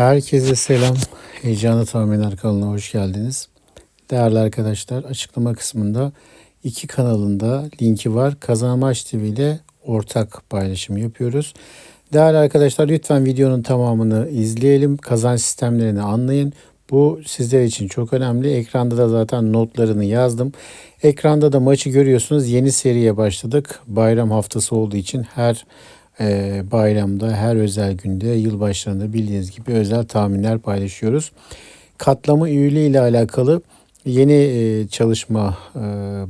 Herkese selam. Heyecanlı Tahminler kanalına hoş geldiniz. Değerli arkadaşlar açıklama kısmında iki kanalında linki var. Kazanmaç TV ile ortak paylaşım yapıyoruz. Değerli arkadaşlar lütfen videonun tamamını izleyelim. Kazanç sistemlerini anlayın. Bu sizler için çok önemli. Ekranda da zaten notlarını yazdım. Ekranda da maçı görüyorsunuz. Yeni seriye başladık. Bayram haftası olduğu için her e, bayramda, her özel günde, yılbaşlarında bildiğiniz gibi özel tahminler paylaşıyoruz. Katlama üyeliği ile alakalı yeni e, çalışma e,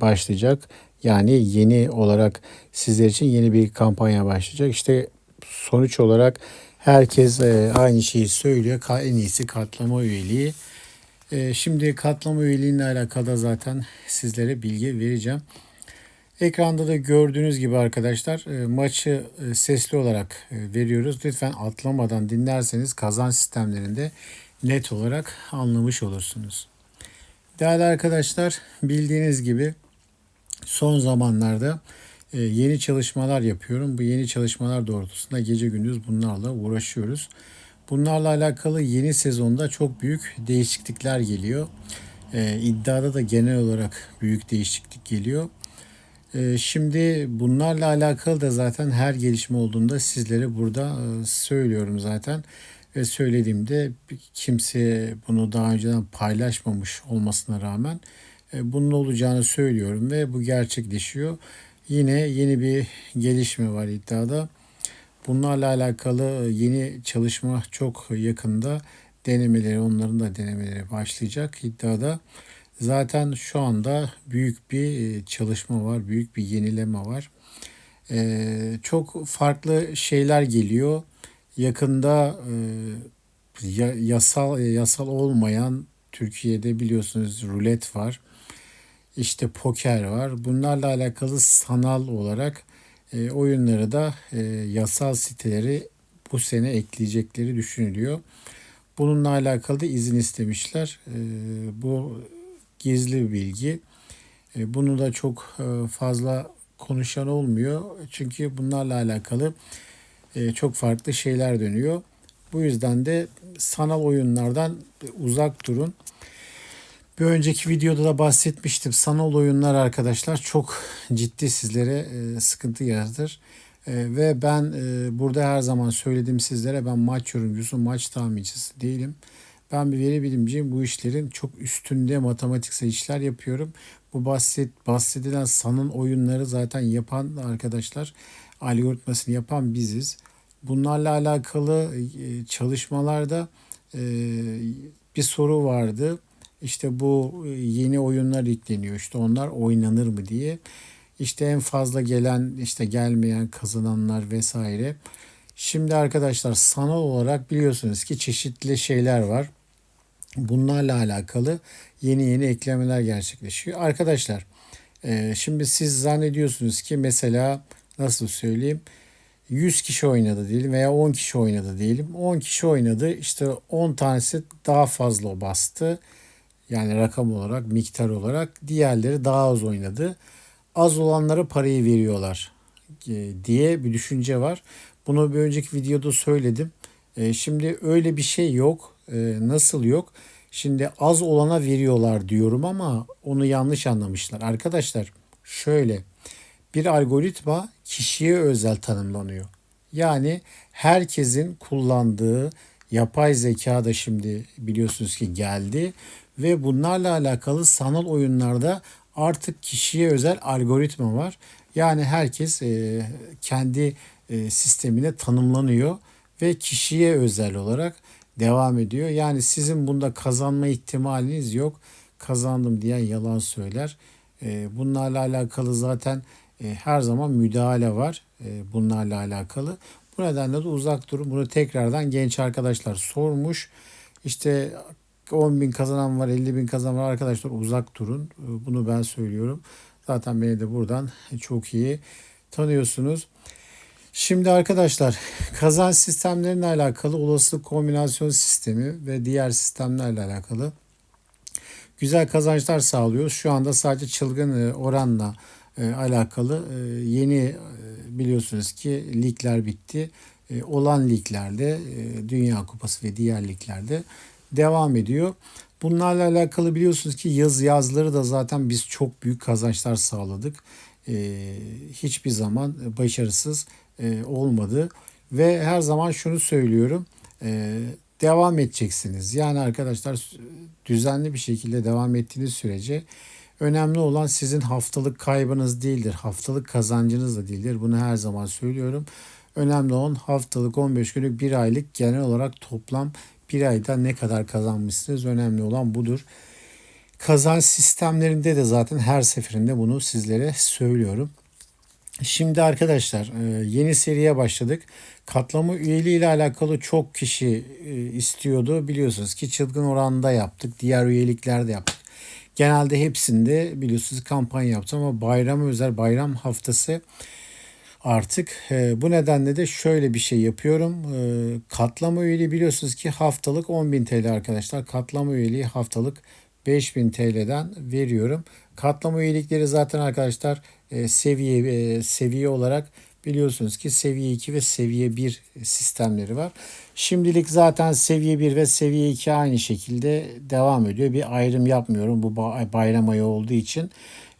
başlayacak. Yani yeni olarak sizler için yeni bir kampanya başlayacak. İşte sonuç olarak herkes e, aynı şeyi söylüyor. En iyisi katlama üyeliği. Şimdi katlama üyeliğiyle alakalı zaten sizlere bilgi vereceğim. Ekranda da gördüğünüz gibi arkadaşlar e, maçı e, sesli olarak e, veriyoruz. Lütfen atlamadan dinlerseniz kazan sistemlerinde net olarak anlamış olursunuz. Değerli arkadaşlar bildiğiniz gibi son zamanlarda yeni çalışmalar yapıyorum. Bu yeni çalışmalar doğrultusunda gece gündüz bunlarla uğraşıyoruz. Bunlarla alakalı yeni sezonda çok büyük değişiklikler geliyor. İddiada da genel olarak büyük değişiklik geliyor. Ee, Şimdi bunlarla alakalı da zaten her gelişme olduğunda sizlere burada e, söylüyorum zaten. Ve söylediğimde kimse bunu daha önceden paylaşmamış olmasına rağmen e, bunun olacağını söylüyorum ve bu gerçekleşiyor. Yine yeni bir gelişme var iddiada. Bunlarla alakalı yeni çalışma çok yakında denemeleri, onların da denemeleri başlayacak iddiada. Zaten şu anda büyük bir e, çalışma var, büyük bir yenileme var. Ee, çok farklı şeyler geliyor. Yakında e, ya- yasal yasal olmayan Türkiye'de biliyorsunuz rulet var. İşte poker var. Bunlarla alakalı sanal olarak e, oyunları da e, yasal siteleri bu sene ekleyecekleri düşünülüyor. Bununla alakalı da izin istemişler. E, bu gizli bir bilgi. E, Bunu da çok e, fazla konuşan olmuyor. Çünkü bunlarla alakalı e, çok farklı şeyler dönüyor. Bu yüzden de sanal oyunlardan uzak durun. Bir önceki videoda da bahsetmiştim. Sanal oyunlar arkadaşlar çok ciddi sizlere sıkıntı yaratır. Ve ben burada her zaman söyledim sizlere ben maç yorumcusu, maç tahmincisi değilim. Ben bir veri bilimciyim. Bu işlerin çok üstünde matematiksel işler yapıyorum. Bu bahset, bahsedilen sanal oyunları zaten yapan arkadaşlar, algoritmasını yapan biziz. Bunlarla alakalı e, çalışmalarda e, bir soru vardı. İşte bu e, yeni oyunlar yükleniyor. İşte onlar oynanır mı diye. İşte en fazla gelen, işte gelmeyen, kazananlar vesaire. Şimdi arkadaşlar sanal olarak biliyorsunuz ki çeşitli şeyler var. Bunlarla alakalı yeni yeni eklemeler gerçekleşiyor. Arkadaşlar e, şimdi siz zannediyorsunuz ki mesela nasıl söyleyeyim 100 kişi oynadı diyelim veya 10 kişi oynadı diyelim. 10 kişi oynadı işte 10 tanesi daha fazla bastı. Yani rakam olarak, miktar olarak diğerleri daha az oynadı. Az olanlara parayı veriyorlar e, diye bir düşünce var. Bunu bir önceki videoda söyledim. E, Şimdi öyle bir şey yok. E, Nasıl yok? Şimdi az olana veriyorlar diyorum ama onu yanlış anlamışlar. Arkadaşlar şöyle bir algoritma kişiye özel tanımlanıyor. Yani herkesin kullandığı yapay zeka da şimdi biliyorsunuz ki geldi ve bunlarla alakalı sanal oyunlarda artık kişiye özel algoritma var. Yani herkes e, kendi e, sistemine tanımlanıyor ve kişiye özel olarak devam ediyor. Yani sizin bunda kazanma ihtimaliniz yok. Kazandım diyen yalan söyler. E, bunlarla alakalı zaten e, her zaman müdahale var e, bunlarla alakalı. Bu nedenle de uzak durun. Bunu tekrardan genç arkadaşlar sormuş. İşte 10 bin kazanan var, 50 bin kazanan var arkadaşlar uzak durun. E, Bunu ben söylüyorum. Zaten beni de buradan çok iyi tanıyorsunuz. Şimdi arkadaşlar kazanç sistemlerine alakalı olasılık kombinasyon sistemi ve diğer sistemlerle alakalı güzel kazançlar sağlıyoruz. Şu anda sadece çılgın e, oranla e, alakalı e, yeni biliyorsunuz ki ligler bitti. olan liglerde, Dünya Kupası ve diğer liglerde devam ediyor. Bunlarla alakalı biliyorsunuz ki yaz yazları da zaten biz çok büyük kazançlar sağladık. Hiçbir zaman başarısız e, olmadı ve her zaman şunu söylüyorum. E, devam edeceksiniz. Yani arkadaşlar düzenli bir şekilde devam ettiğiniz sürece önemli olan sizin haftalık kaybınız değildir. Haftalık kazancınız da değildir. Bunu her zaman söylüyorum. Önemli olan haftalık 15 günlük bir aylık genel olarak toplam bir ayda ne kadar kazanmışsınız önemli olan budur. Kazanç sistemlerinde de zaten her seferinde bunu sizlere söylüyorum. Şimdi arkadaşlar e, yeni seriye başladık. Katlama üyeliği ile alakalı çok kişi e, istiyordu. Biliyorsunuz ki çılgın oranda yaptık. Diğer üyeliklerde yaptık. Genelde hepsinde biliyorsunuz kampanya yaptım ama bayrama özel bayram haftası artık. E, bu nedenle de şöyle bir şey yapıyorum. Katlama üyeliği biliyorsunuz ki haftalık 10.000 TL arkadaşlar. Katlama üyeliği haftalık 5000 TL'den veriyorum. Katlama üyelikleri zaten arkadaşlar e, seviye e, seviye olarak biliyorsunuz ki seviye 2 ve seviye 1 sistemleri var. Şimdilik zaten seviye 1 ve seviye 2 aynı şekilde devam ediyor. Bir ayrım yapmıyorum bu bayram ayı olduğu için.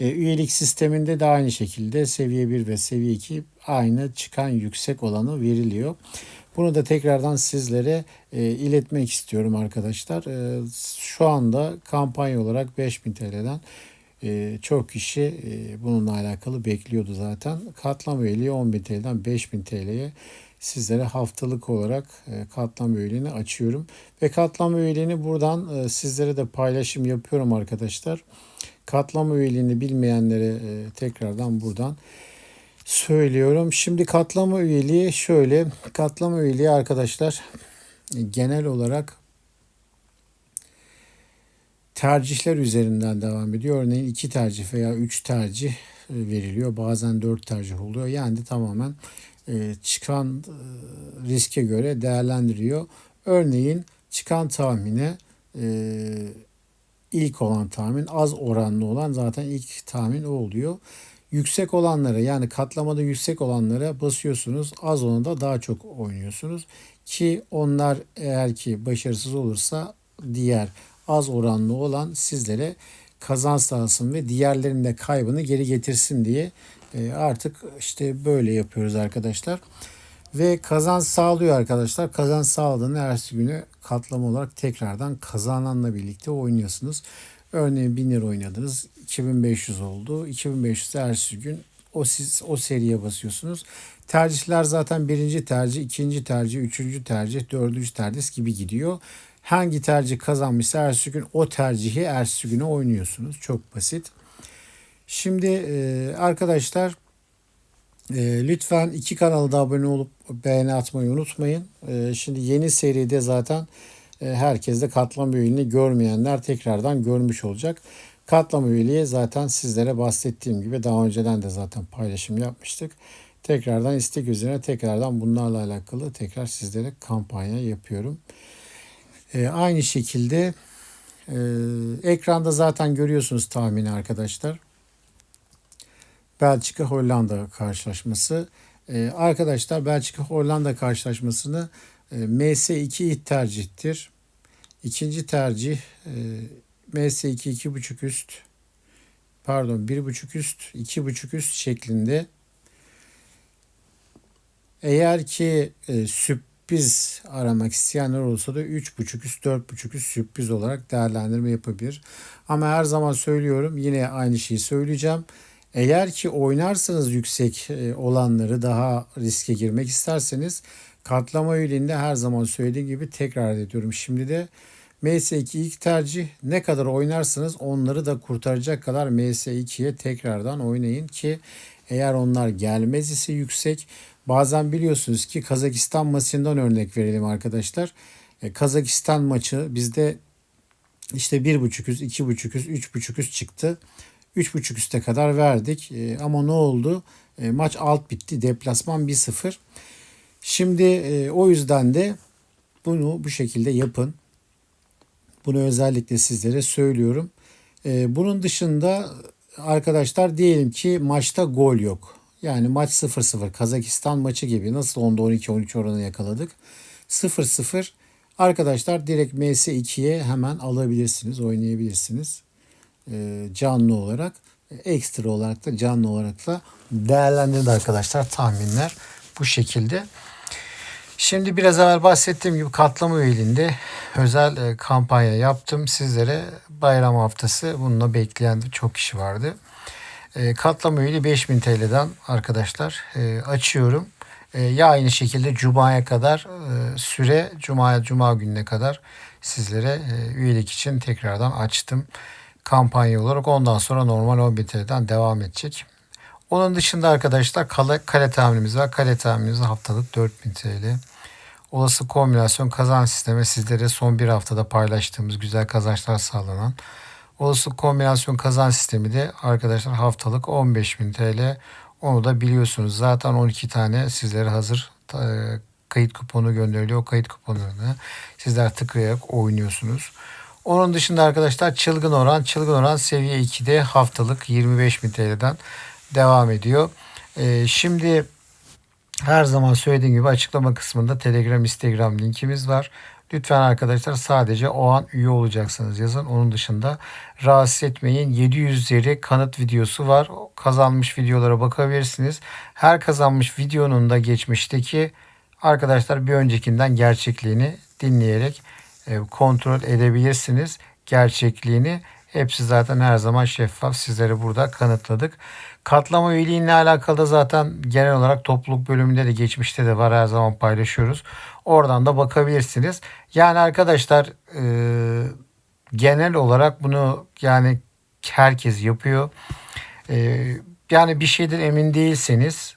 E, üyelik sisteminde de aynı şekilde seviye 1 ve seviye 2 aynı çıkan yüksek olanı veriliyor. Bunu da tekrardan sizlere e, iletmek istiyorum arkadaşlar. E, şu anda kampanya olarak 5000 TL'den e, çok kişi e, bununla alakalı bekliyordu zaten. Katlam üyeliği 10.000 TL'den 5000 TL'ye sizlere haftalık olarak e, katlam üyeliğini açıyorum. Ve katlam üyeliğini buradan e, sizlere de paylaşım yapıyorum arkadaşlar. Katlam üyeliğini bilmeyenlere e, tekrardan buradan söylüyorum. Şimdi katlama üyeliği şöyle. Katlama üyeliği arkadaşlar genel olarak tercihler üzerinden devam ediyor. Örneğin iki tercih veya üç tercih e, veriliyor. Bazen dört tercih oluyor. Yani de tamamen e, çıkan e, riske göre değerlendiriyor. Örneğin çıkan tahmine ilk olan tahmin az oranlı olan zaten ilk tahmin o oluyor. Yüksek olanlara yani katlamada yüksek olanlara basıyorsunuz. Az olanı da daha çok oynuyorsunuz. Ki onlar eğer ki başarısız olursa diğer az oranlı olan sizlere kazanç sağlasın ve diğerlerinin de kaybını geri getirsin diye e, artık işte böyle yapıyoruz arkadaşlar. Ve kazanç sağlıyor arkadaşlar. Kazanç sağladığında ertesi günü katlama olarak tekrardan kazananla birlikte oynuyorsunuz. Örneğin 1000 lira oynadınız. 2500 oldu. 2500 ertesi gün o siz o seriye basıyorsunuz. Tercihler zaten birinci tercih, ikinci tercih, üçüncü tercih, dördüncü tercih gibi gidiyor. Hangi tercih kazanmışsa ertesi gün o tercihi ertesi güne oynuyorsunuz. Çok basit. Şimdi e, arkadaşlar e, lütfen iki kanalda abone olup beğeni atmayı unutmayın. E, şimdi yeni seride zaten herkes de katlam üyeliğini görmeyenler tekrardan görmüş olacak. Katlam üyeliği zaten sizlere bahsettiğim gibi daha önceden de zaten paylaşım yapmıştık. Tekrardan istek üzerine tekrardan bunlarla alakalı tekrar sizlere kampanya yapıyorum. E, aynı şekilde e, ekranda zaten görüyorsunuz tahmini arkadaşlar. Belçika Hollanda karşılaşması. E, arkadaşlar Belçika Hollanda karşılaşmasını e, MS2 ilk tercihtir. İkinci tercih e, MS2 2.5 üst pardon 1.5 üst 2.5 üst şeklinde. Eğer ki e, sürpriz aramak isteyenler olursa da 3.5 üst 4.5 üst sürpriz olarak değerlendirme yapabilir. Ama her zaman söylüyorum yine aynı şeyi söyleyeceğim. Eğer ki oynarsanız yüksek e, olanları daha riske girmek isterseniz katlama üyeliğinde her zaman söylediğim gibi tekrar ediyorum. Şimdi de MS2 ilk tercih ne kadar oynarsanız onları da kurtaracak kadar MS2'ye tekrardan oynayın ki eğer onlar gelmez ise yüksek Bazen biliyorsunuz ki Kazakistan maçından örnek verelim arkadaşlar. E, Kazakistan maçı bizde işte bir buçuk üst, iki buçuk üst, üç buçuk üst çıktı. Üç buçuk üste kadar verdik. E, ama ne oldu? E, maç alt bitti. Deplasman 1-0. Şimdi e, o yüzden de bunu bu şekilde yapın. Bunu özellikle sizlere söylüyorum. E, bunun dışında arkadaşlar diyelim ki maçta gol yok. Yani maç 0-0 Kazakistan maçı gibi nasıl onda 12-13 oranı yakaladık. 0-0 arkadaşlar direkt MS2'ye hemen alabilirsiniz, oynayabilirsiniz. Ee, canlı olarak ekstra olarak da canlı olarak da değerlendirdi arkadaşlar tahminler bu şekilde. Şimdi biraz evvel bahsettiğim gibi katlama üyeliğinde özel e, kampanya yaptım. Sizlere bayram haftası bununla bekleyen çok kişi vardı. E, katlama üyeliği 5000 TL'den arkadaşlar e, açıyorum. Ya aynı şekilde Cuma'ya kadar süre Cuma'ya Cuma gününe kadar sizlere üyelik için tekrardan açtım kampanya olarak. Ondan sonra normal 10 bin TL'den devam edecek. Onun dışında arkadaşlar kale, kale tahminimiz var. Kale tahminimiz haftalık 4000 TL. Olası kombinasyon kazan sistemi sizlere son bir haftada paylaştığımız güzel kazançlar sağlanan. Olası kombinasyon kazan sistemi de arkadaşlar haftalık 15.000 TL. Onu da biliyorsunuz. Zaten 12 tane sizlere hazır e, kayıt kuponu gönderiliyor. O kayıt kuponlarını sizler tıklayarak oynuyorsunuz. Onun dışında arkadaşlar çılgın oran. Çılgın oran seviye 2'de haftalık 25.000 TL'den devam ediyor. Ee, şimdi her zaman söylediğim gibi açıklama kısmında Telegram, Instagram linkimiz var. Lütfen arkadaşlar sadece o an üye olacaksınız yazın. Onun dışında rahatsız etmeyin. 700 üzeri kanıt videosu var. Kazanmış videolara bakabilirsiniz. Her kazanmış videonun da geçmişteki arkadaşlar bir öncekinden gerçekliğini dinleyerek e, kontrol edebilirsiniz. Gerçekliğini hepsi zaten her zaman şeffaf. Sizlere burada kanıtladık. Katlama üyeliğinle alakalı da zaten genel olarak topluluk bölümünde de geçmişte de var her zaman paylaşıyoruz. Oradan da bakabilirsiniz. Yani arkadaşlar e, genel olarak bunu yani herkes yapıyor. E, yani bir şeyden emin değilseniz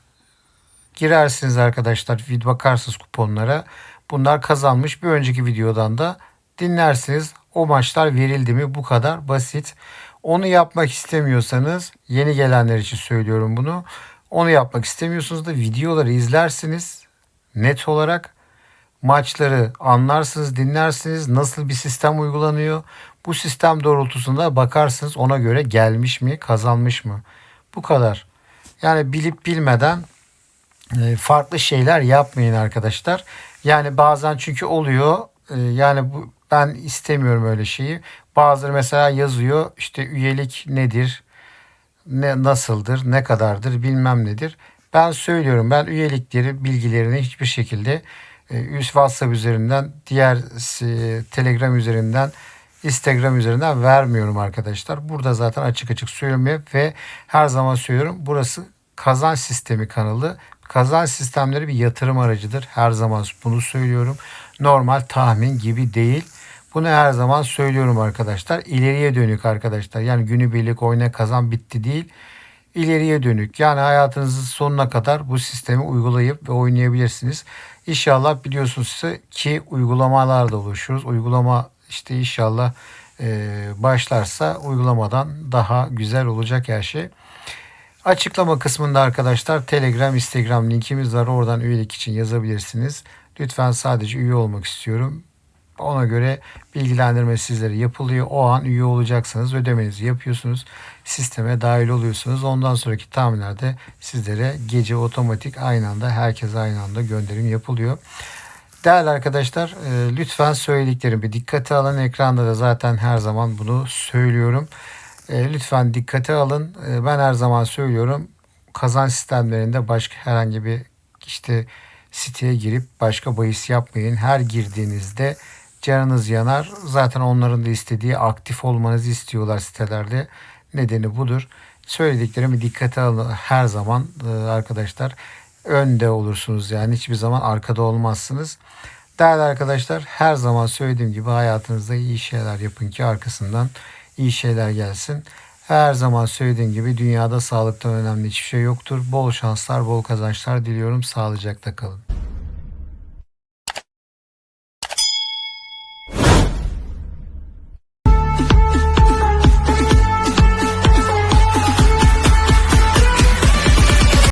girersiniz arkadaşlar. Bakarsınız kuponlara. Bunlar kazanmış. Bir önceki videodan da dinlersiniz. O maçlar verildi mi? Bu kadar basit. Onu yapmak istemiyorsanız yeni gelenler için söylüyorum bunu. Onu yapmak istemiyorsunuz da videoları izlersiniz net olarak maçları anlarsınız, dinlersiniz. Nasıl bir sistem uygulanıyor? Bu sistem doğrultusunda bakarsınız ona göre gelmiş mi, kazanmış mı? Bu kadar. Yani bilip bilmeden e, farklı şeyler yapmayın arkadaşlar. Yani bazen çünkü oluyor. E, yani bu ben istemiyorum öyle şeyi. Bazıları mesela yazıyor işte üyelik nedir? Ne nasıldır? Ne kadardır? Bilmem nedir. Ben söylüyorum ben üyelikleri bilgilerini hiçbir şekilde e, üst WhatsApp üzerinden diğer e, Telegram üzerinden Instagram üzerinden vermiyorum arkadaşlar. Burada zaten açık açık söylüyorum ve her zaman söylüyorum. Burası kazanç sistemi kanalı. Kazanç sistemleri bir yatırım aracıdır. Her zaman bunu söylüyorum. Normal tahmin gibi değil. Bunu her zaman söylüyorum arkadaşlar. İleriye dönük arkadaşlar. Yani günübirlik oyna kazan bitti değil. İleriye dönük. Yani hayatınızın sonuna kadar bu sistemi uygulayıp ve oynayabilirsiniz. İnşallah biliyorsunuz ki uygulamalar da oluşuruz. Uygulama işte inşallah e, başlarsa uygulamadan daha güzel olacak her şey. Açıklama kısmında arkadaşlar Telegram, Instagram linkimiz var. Oradan üyelik için yazabilirsiniz. Lütfen sadece üye olmak istiyorum. Ona göre bilgilendirme sizlere yapılıyor. O an üye olacaksınız. Ödemenizi yapıyorsunuz. Sisteme dahil oluyorsunuz. Ondan sonraki tahminlerde sizlere gece otomatik aynı anda herkes aynı anda gönderim yapılıyor. Değerli arkadaşlar e, lütfen söylediklerimi dikkate alın. Ekranda da zaten her zaman bunu söylüyorum. E, lütfen dikkate alın. E, ben her zaman söylüyorum. Kazan sistemlerinde başka herhangi bir işte siteye girip başka bahis yapmayın. Her girdiğinizde canınız yanar. Zaten onların da istediği aktif olmanızı istiyorlar sitelerde. Nedeni budur. Söylediklerimi dikkate alın her zaman e, arkadaşlar. Önde olursunuz yani hiçbir zaman arkada olmazsınız. Değerli arkadaşlar her zaman söylediğim gibi hayatınızda iyi şeyler yapın ki arkasından iyi şeyler gelsin. Her zaman söylediğim gibi dünyada sağlıktan önemli hiçbir şey yoktur. Bol şanslar, bol kazançlar diliyorum. Sağlıcakla kalın.